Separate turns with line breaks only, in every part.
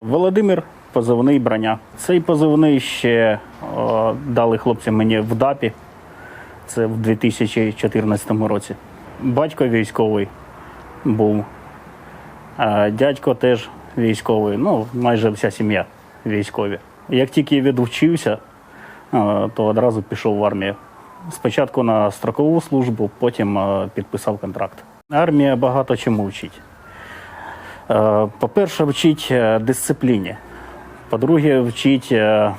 Володимир, позивний броня. Цей позивний ще о, дали хлопці мені в ДАПі. Це в 2014 році. Батько військовий був, а дядько теж військовий. Ну, майже вся сім'я військові. Як тільки відвчився, е, то одразу пішов в армію. Спочатку на строкову службу, потім е, підписав контракт. Армія багато чому вчить. Е, По-перше, вчить е, дисципліні. По-друге, вчить, е,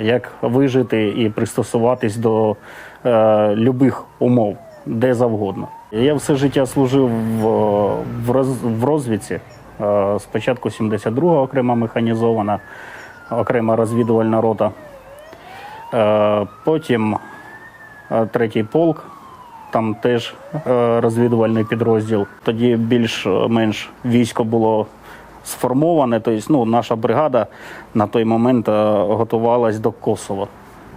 як вижити і пристосуватись до любих умов, де завгодно. Я все життя служив в, в, роз- в розвідці. Спочатку 72-го окрема механізована, окрема розвідувальна рота. Потім третій полк, там теж е, розвідувальний підрозділ. Тоді більш-менш військо було сформоване. Тобто, ну, наша бригада на той момент е, готувалась до Косово.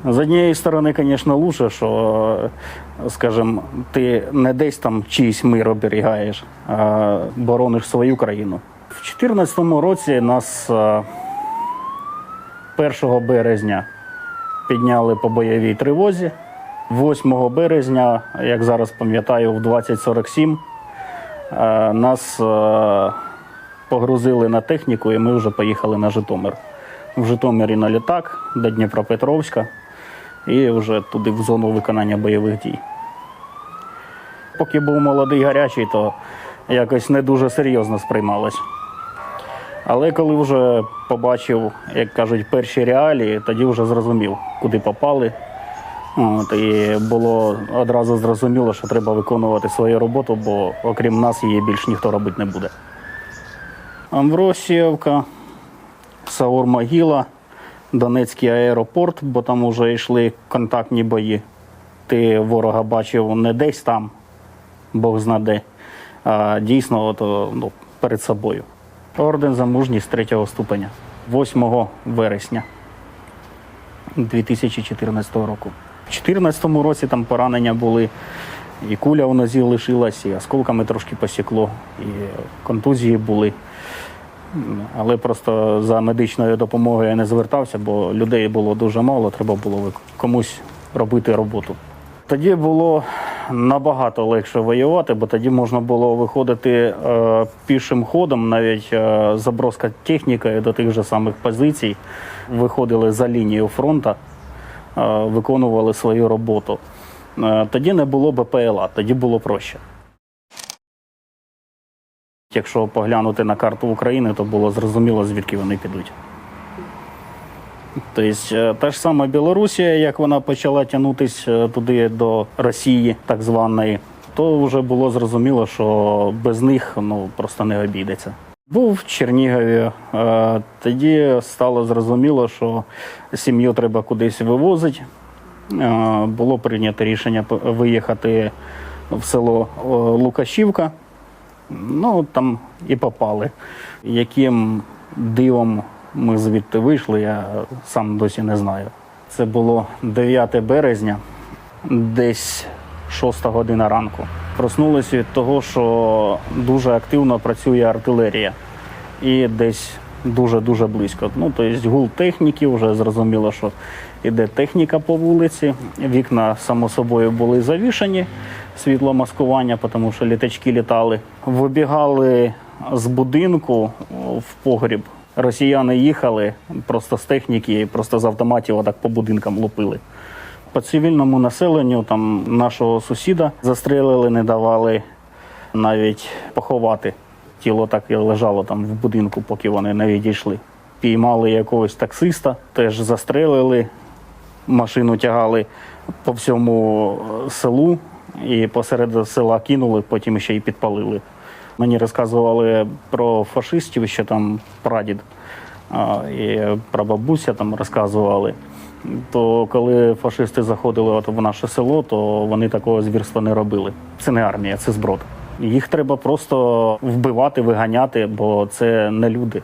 З однієї сторони, звісно, лучше, що, е, скажімо, ти не десь там чийсь мир оберігаєш, а борониш свою країну. В 2014 році нас е, 1 березня підняли по бойовій тривозі. 8 березня, як зараз пам'ятаю, в 2047 е, нас е, погрузили на техніку, і ми вже поїхали на Житомир. В Житомирі на літак до Дніпропетровська і вже туди в зону виконання бойових дій. Поки був молодий гарячий, то якось не дуже серйозно сприймалось. Але коли вже побачив, як кажуть, перші реалії, тоді вже зрозумів, куди попали. От, і було одразу зрозуміло, що треба виконувати свою роботу, бо окрім нас її більш ніхто робити не буде. Амвросіївка, Саур-Могила, Донецький аеропорт, бо там вже йшли контактні бої. Ти ворога бачив не десь там, Бог зна де, а дійсно от, ну, перед собою. Орден за мужність третього ступеня 8 вересня 2014 року. У 2014 році там поранення були, і куля у нозі лишилась, і осколками трошки посікло, і контузії були. Але просто за медичною допомогою я не звертався, бо людей було дуже мало, треба було комусь робити роботу. Тоді було набагато легше воювати, бо тоді можна було виходити е, пішим ходом, навіть е, заброска технікою до тих же самих позицій. Виходили за лінію фронту, виконували свою роботу. Е, тоді не було БПЛА, тоді було проще. Якщо поглянути на карту України, то було зрозуміло, звідки вони підуть. Тобто, е, та ж сама Білорусія, як вона почала тягнутися туди до Росії, так званої, то вже було зрозуміло, що без них ну, просто не обійдеться. Був в Чернігові, е, тоді стало зрозуміло, що сім'ю треба кудись вивозити. Е, Було прийнято рішення виїхати в село е, Лукашівка. Ну, там і попали. Яким дивом ми звідти вийшли, я сам досі не знаю. Це було 9 березня, десь 6 година ранку. Проснулися від того, що дуже активно працює артилерія. І десь дуже-дуже близько. Ну, тобто гул техніки, вже зрозуміло, що йде техніка по вулиці. Вікна, само собою, були завішані, світло маскування, тому що літачки літали. Вибігали з будинку в погріб. Росіяни їхали просто з техніки, просто з автоматів отак по будинкам лупили. По цивільному населенню там нашого сусіда застрелили, не давали навіть поховати. Тіло так і лежало там в будинку, поки вони не відійшли. Піймали якогось таксиста, теж застрелили, машину тягали по всьому е, селу і посеред села кинули, потім ще й підпалили. Мені розказували про фашистів, що там прадід і про бабуся там розказували. То коли фашисти заходили от в наше село, то вони такого звірства не робили. Це не армія, це зброд. Їх треба просто вбивати, виганяти, бо це не люди.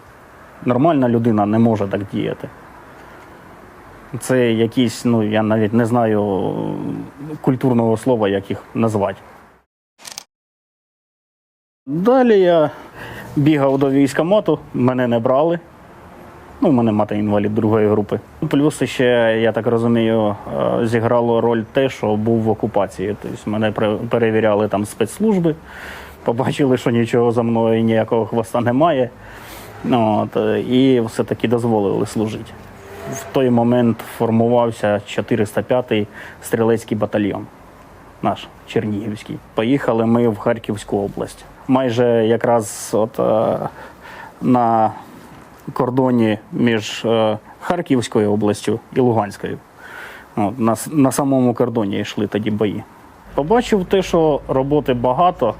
Нормальна людина не може так діяти. Це якісь, ну я навіть не знаю культурного слова, як їх назвати. Далі я бігав до військкомату, мене не брали. Ну, у мене мати інвалід другої групи. Плюс ще, я так розумію, е, зіграло роль те, що був в окупації. Тобто мене перевіряли там спецслужби, побачили, що нічого за мною ніякого хвоста немає. От, і все-таки дозволили служити. В той момент формувався 405-й стрілецький батальйон наш Чернігівський. Поїхали ми в Харківську область. Майже якраз от е, на кордоні між е, Харківською областю і Луганською. На, на самому кордоні йшли тоді бої. Побачив те, що роботи багато,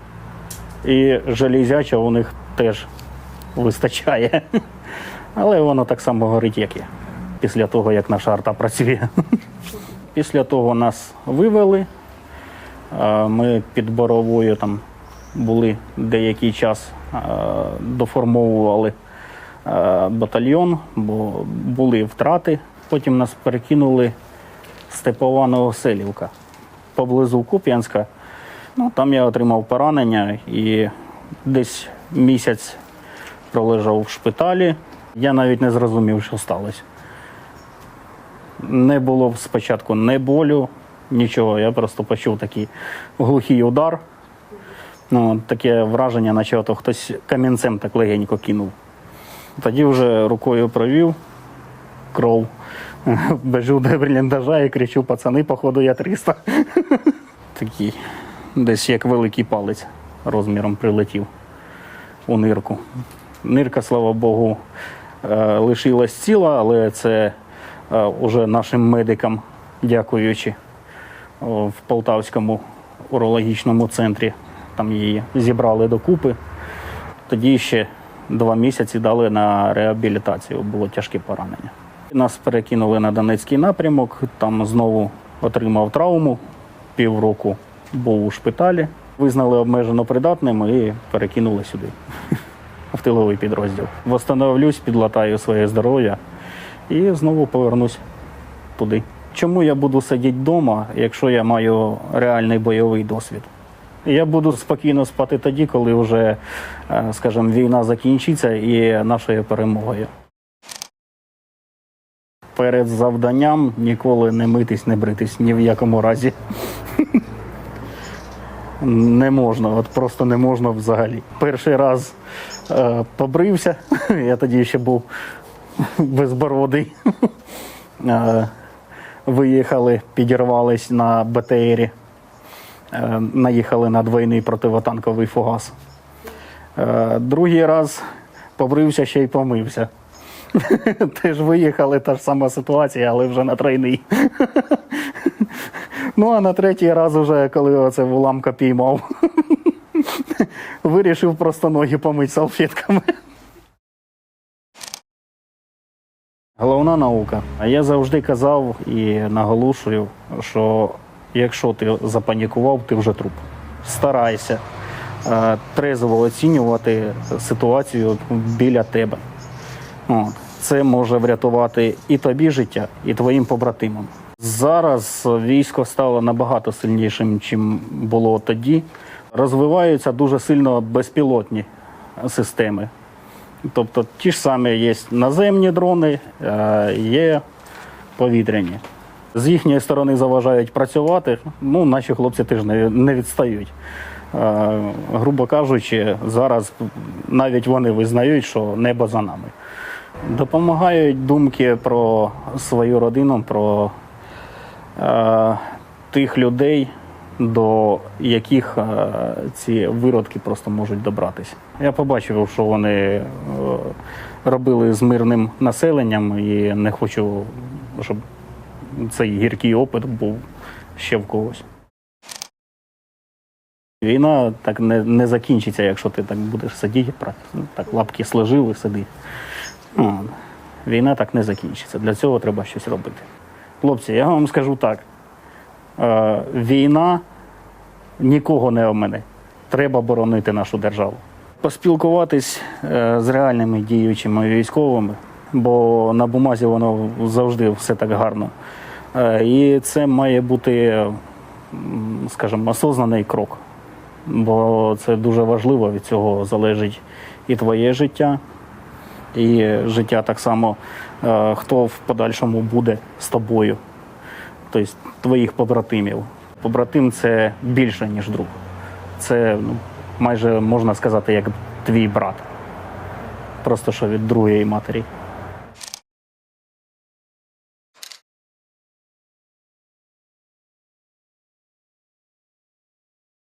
і железяча у них теж вистачає. Але воно так само горить, як я, після того, як наша арта працює. Після того нас вивели. Ми під боровою там були деякий час, доформовували батальйон, бо були втрати. Потім нас перекинули Степова Новоселівка поблизу Куп'янська. Ну, там я отримав поранення і десь місяць пролежав в шпиталі. Я навіть не зрозумів, що сталося. Не було спочатку не болю, нічого. Я просто почув такий глухий удар. Ну, таке враження, наче хтось камінцем так легенько кинув. Тоді вже рукою провів кров. Бежу до бліндажа і кричу, пацани, походу, я 300. Такий, десь як великий палець розміром прилетів у нирку. Нирка, слава Богу, е, лишилась ціла, але це е, уже нашим медикам, дякуючи, в Полтавському урологічному центрі. Там її зібрали докупи. Тоді ще два місяці дали на реабілітацію, було тяжке поранення. Нас перекинули на Донецький напрямок, там знову отримав травму, півроку був у шпиталі. Визнали обмежено придатним і перекинули сюди, в тиловий підрозділ. Восстановлюсь, підлатаю своє здоров'я і знову повернусь туди. Чому я буду сидіти вдома, якщо я маю реальний бойовий досвід? Я буду спокійно спати тоді, коли вже, е, скажімо, війна закінчиться і нашою перемогою. Перед завданням ніколи не митись, не бритись ні в якому разі. Не можна, от просто не можна взагалі. Перший раз е, побрився, я тоді ще був безбородий. Е, виїхали, підірвались на БТРі, наїхали на двойний противотанковий фугас. Е, другий раз побрився ще й помився. Теж виїхали, та ж сама ситуація, але вже на тройний. Ну, а на третій раз, уже, коли оце уламка піймав, вирішив просто ноги помити салфетками. Головна наука. А я завжди казав і наголошую, що якщо ти запанікував, ти вже труп. Старайся е, трезво оцінювати ситуацію біля тебе. Це може врятувати і тобі життя, і твоїм побратимам. Зараз військо стало набагато сильнішим, чим було тоді. Розвиваються дуже сильно безпілотні системи. Тобто ті ж самі є наземні дрони, е, є повітряні. З їхньої сторони заважають працювати. Ну, наші хлопці теж не, відстають. Грубо кажучи, зараз навіть вони визнають, що небо за нами. Допомагають думки про свою родину, про е, тих людей, до яких е, ці виродки просто можуть добратися. Я побачив, що вони е, робили з мирним населенням, і не хочу, щоб цей гіркий опит був ще в когось. Війна так не, не закінчиться, якщо ти так будеш сидіти, так лапки сложив і сиди. Ну, Війна так не закінчиться. Для цього треба щось робити. Хлопці, я вам скажу так: е, війна нікого не омине. Треба боронити нашу державу. Поспілкуватись е, з реальними діючими військовими, бо на бумазі воно завжди все так гарно. Е, і це має бути, скажімо, осознаний крок. Бо це дуже важливо, від цього залежить і твоє життя, І життя так само, е, хто в подальшому буде з тобою, тобто твоїх побратимів. Побратим це більше, ніж друг. Це ну, майже можна сказати, як твій брат. Просто що від другої матері.